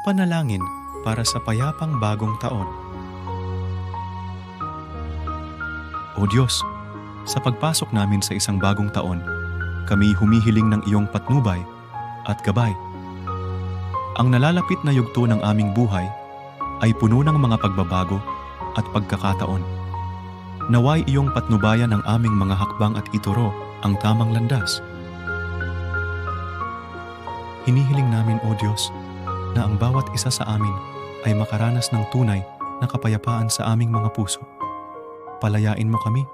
Panalangin para sa payapang bagong taon. O Diyos, sa pagpasok namin sa isang bagong taon, kami humihiling ng iyong patnubay at gabay. Ang nalalapit na yugto ng aming buhay ay puno ng mga pagbabago at pagkakataon. Naway iyong patnubayan ang aming mga hakbang at ituro ang tamang landas. Hinihiling namin, O Diyos, na ang bawat isa sa amin ay makaranas ng tunay na kapayapaan sa aming mga puso. Palayain mo kami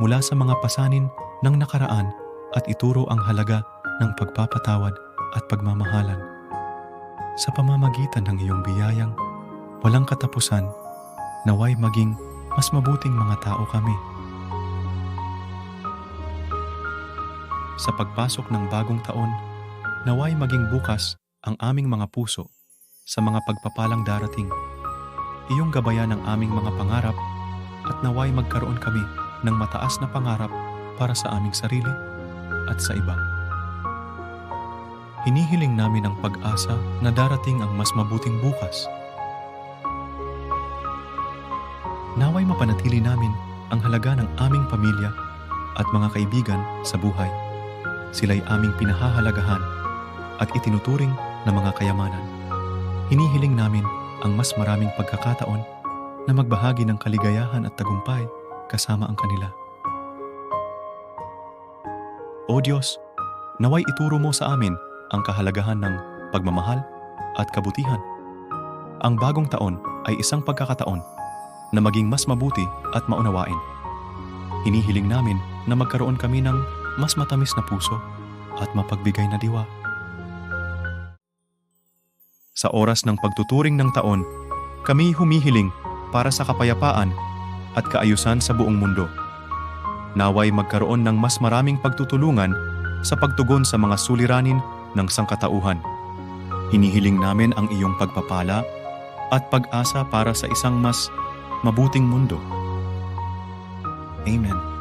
mula sa mga pasanin ng nakaraan at ituro ang halaga ng pagpapatawad at pagmamahalan. Sa pamamagitan ng iyong biyayang walang katapusan, naway maging mas mabuting mga tao kami. Sa pagpasok ng bagong taon, naway maging bukas ang aming mga puso sa mga pagpapalang darating. Iyong gabayan ang aming mga pangarap at naway magkaroon kami ng mataas na pangarap para sa aming sarili at sa iba. Hinihiling namin ang pag-asa na darating ang mas mabuting bukas. Naway mapanatili namin ang halaga ng aming pamilya at mga kaibigan sa buhay. Sila'y aming pinahahalagahan at itinuturing na mga kayamanan. Hinihiling namin ang mas maraming pagkakataon na magbahagi ng kaligayahan at tagumpay kasama ang kanila. O Diyos, naway ituro mo sa amin ang kahalagahan ng pagmamahal at kabutihan. Ang bagong taon ay isang pagkakataon na maging mas mabuti at maunawain. Hinihiling namin na magkaroon kami ng mas matamis na puso at mapagbigay na diwa. Sa oras ng pagtuturing ng taon, kami humihiling para sa kapayapaan at kaayusan sa buong mundo. Naway magkaroon ng mas maraming pagtutulungan sa pagtugon sa mga suliranin ng sangkatauhan. Hinihiling namin ang iyong pagpapala at pag-asa para sa isang mas mabuting mundo. Amen.